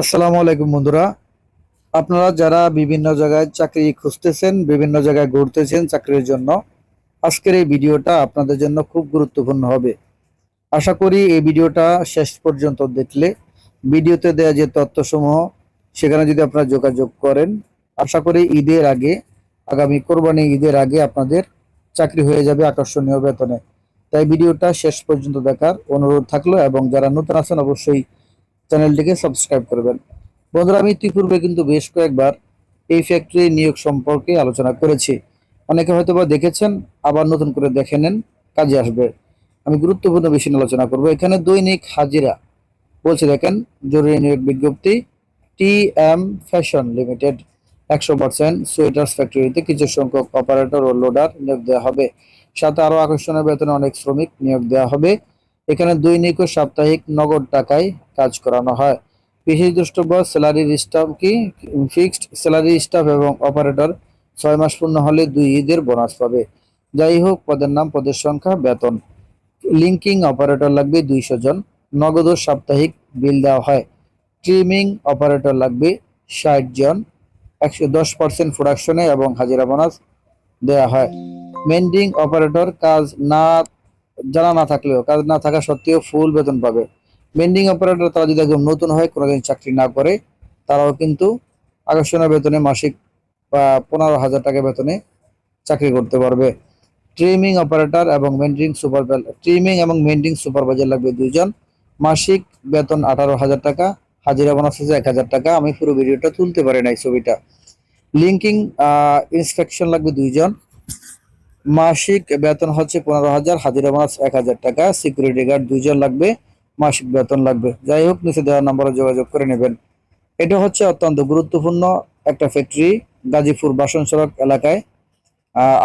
আসসালামু আলাইকুম বন্ধুরা। আপনারা যারা বিভিন্ন জায়গায় চাকরি খুঁজতেছেন, বিভিন্ন জায়গায় ঘুরতেছেন চাকরির জন্য, আজকের এই ভিডিওটা আপনাদের জন্য খুব গুরুত্বপূর্ণ হবে। আশা করি এই ভিডিওটা শেষ পর্যন্ত দেখলে, ভিডিওতে দেওয়া যে তথ্যসমূহ, সেখানে যদি আপনারা যোগাযোগ করেন, আশা করি ঈদের আগে, আগামী কোরবানি ঈদের আগে আপনাদের চাকরি হয়ে যাবে আকর্ষণীয় বেতনে। তাই ভিডিওটা শেষ পর্যন্ত দেখার অনুরোধ থাকল এবং যারা নতুন আছেন অবশ্যই চ্যানেলটিকে সাবস্ক্রাইব করবেন। বন্ধুরা, আমি ইতিপূর্বে কিন্তু বেশ কয়েকবার এই ফ্যাক্টরি নিয়োগ সম্পর্কে আলোচনা করেছি। অনেকে হয়তো বা দেখেছেন, আবার নতুন করে দেখে নেন, কাজে আসবে। আমি গুরুত্বপূর্ণ বিষয় আলোচনা করব। এখানে দৈনিক হাজিরা। বলছে, দেখেন, জরুরি নিয়োগ বিজ্ঞপ্তি টি এম ফ্যাশন লিমিটেড, একশো পার্সেন্ট সোয়েটার্স ফ্যাক্টরিতে কিছু সংখ্যক অপারেটর ও লোডার নিয়োগ দেওয়া হবে। সাথে আরও আকর্ষণীয় বেতনে অনেক শ্রমিক নিয়োগ দেওয়া হবে। এখানে দৈনিক ও সাপ্তাহিক নগদ টাকায় কাজ করানো হয়। বিশেষ দ্রষ্টব্য স্যালারি স্টাফ কি? ফিক্সড স্যালারি স্টাফ এবং অপারেটর ছয় মাস পূর্ণ হলে দুই ঈদের বোনাস পাবে। যাই হোক, পদের নাম, পদের সংখ্যা, বেতন। লিঙ্কিং অপারেটর লাগবে দুইশো জন। নগদ ও সাপ্তাহিক বিল দেওয়া হয়। ট্রিমিং অপারেটর লাগবে ষাট জন। একশো দশ পার্সেন্ট প্রোডাকশনে এবং হাজিরা বোনাস দেওয়া হয়। মেন্ডিং অপারেটর কাজ না জানা না থাকলেও, কাজ না থাকা সত্ত্বেও ফুল বেতন পাবে। মেন্ডিং অপারেটর তারা যদি একদম নতুন হয়, কোনোদিন চাকরি না করে, তারাও কিন্তু আকর্ষণীয় বেতনে মাসিক বা পনেরো হাজার টাকা বেতনে চাকরি করতে পারবে। ট্রিমিং অপারেটর এবং মেন্ডিং সুপার ট্রিমিং এবং মেন্ডিং সুপারভাইজার লাগবে দুইজন। মাসিক বেতন আঠারো হাজার টাকা, হাজিরা বোনাস হচ্ছে এক হাজার টাকা। আমি পুরো ভিডিওটা তুলতে পারি নাই ছবিটা। লিঙ্কিং ইন্সপেকশন লাগবে দুইজন। মাসিক বেতন হচ্ছে পনেরো হাজার, হাজিরা মাস এক হাজার টাকা, সিকিউরিটি গার্ড দুইজন লাগবে, মাসিক বেতন লাগবে। যাই হোক, নিচে দেওয়ার নম্বরে যোগাযোগ করে নেবেন। এটা হচ্ছে অত্যন্ত গুরুত্বপূর্ণ একটা ফ্যাক্টরি, গাজীপুর বাসন সড়ক এলাকায়।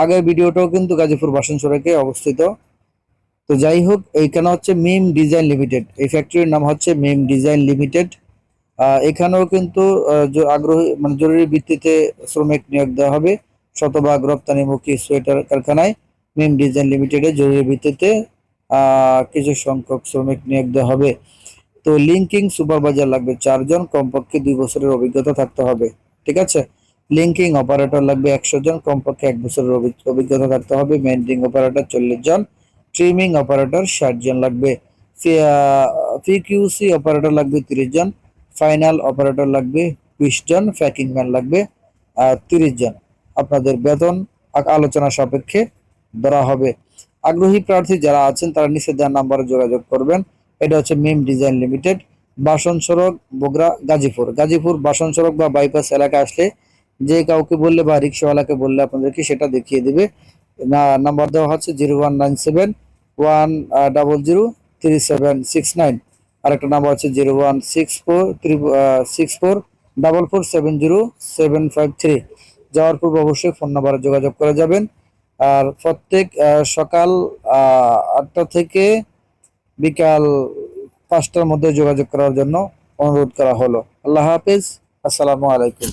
আগের ভিডিওটাও কিন্তু গাজীপুর বাসন সড়কে অবস্থিত। তো যাই হোক, এইখানে হচ্ছে মিম ডিজাইন লিমিটেড। এই ফ্যাক্টরির নাম হচ্ছে মিম ডিজাইন লিমিটেড। এখানেও কিন্তু আগ্রহী মানে জরুরি ভিত্তিতে শ্রমিক নিয়োগ দেওয়া হবে। শতভাগ রপ্তানিমুখী সোয়েটার কারখানায় মিম ডিজাইন লিমিটেডে জরুরি ভিত্তিতে কিছু সংখ্যক শ্রমিক নিয়োগ দেওয়া হবে। তো লিঙ্কিং সুপারভাইজার লাগবে চারজন, কমপক্ষে দুই বছরের অভিজ্ঞতা থাকতে হবে, ঠিক আছে? লিঙ্কিং অপারেটর লাগবে একশো জন, কমপক্ষে এক বছরের অভি- অভিজ্ঞতা থাকতে হবে। মেন্টিং অপারেটর চল্লিশ জন, ট্রিমিং অপারেটর ষাট জন লাগবে। পিকিউসি অপারেটর লাগবে তিরিশ জন, ফাইনাল অপারেটর লাগবে বিশ জন, প্যাকিং ম্যান লাগবে তিরিশ জন। আপনাদের বেতন আলোচনা সাপেক্ষে ধরা হবে। আগ্রহী প্রার্থী যারা আছেন, তারা নিচে দেওয়ার নাম্বারে যোগাযোগ করবেন। এটা হচ্ছে মিম ডিজাইন লিমিটেড, বাসন সড়ক, বগুড়া, গাজীপুর। গাজীপুর বাসন সড়ক বা বাইপাস এলাকা আসলে যে কাউকে বললে বা রিক্সাওয়ালাকে বললে আপনাদেরকে সেটা দেখিয়ে দেবে। না- নাম্বার দেওয়া হচ্ছে zero one nine seven, one double zero, three seven, six nine. আরেকটা নাম্বার হচ্ছে zero one six four three six four, double four, seven zero, seven five three. যাওয়ার পূর্বে অবশ্যই ফোন নাম্বারে যোগাযোগ করে যাবেন। আর প্রত্যেক সকাল আটটা থেকে বিকাল পাঁচটার মধ্যে যোগাযোগ করার জন্য অনুরোধ করা হলো। আল্লাহ হাফিজ। আসসালামু আলাইকুম।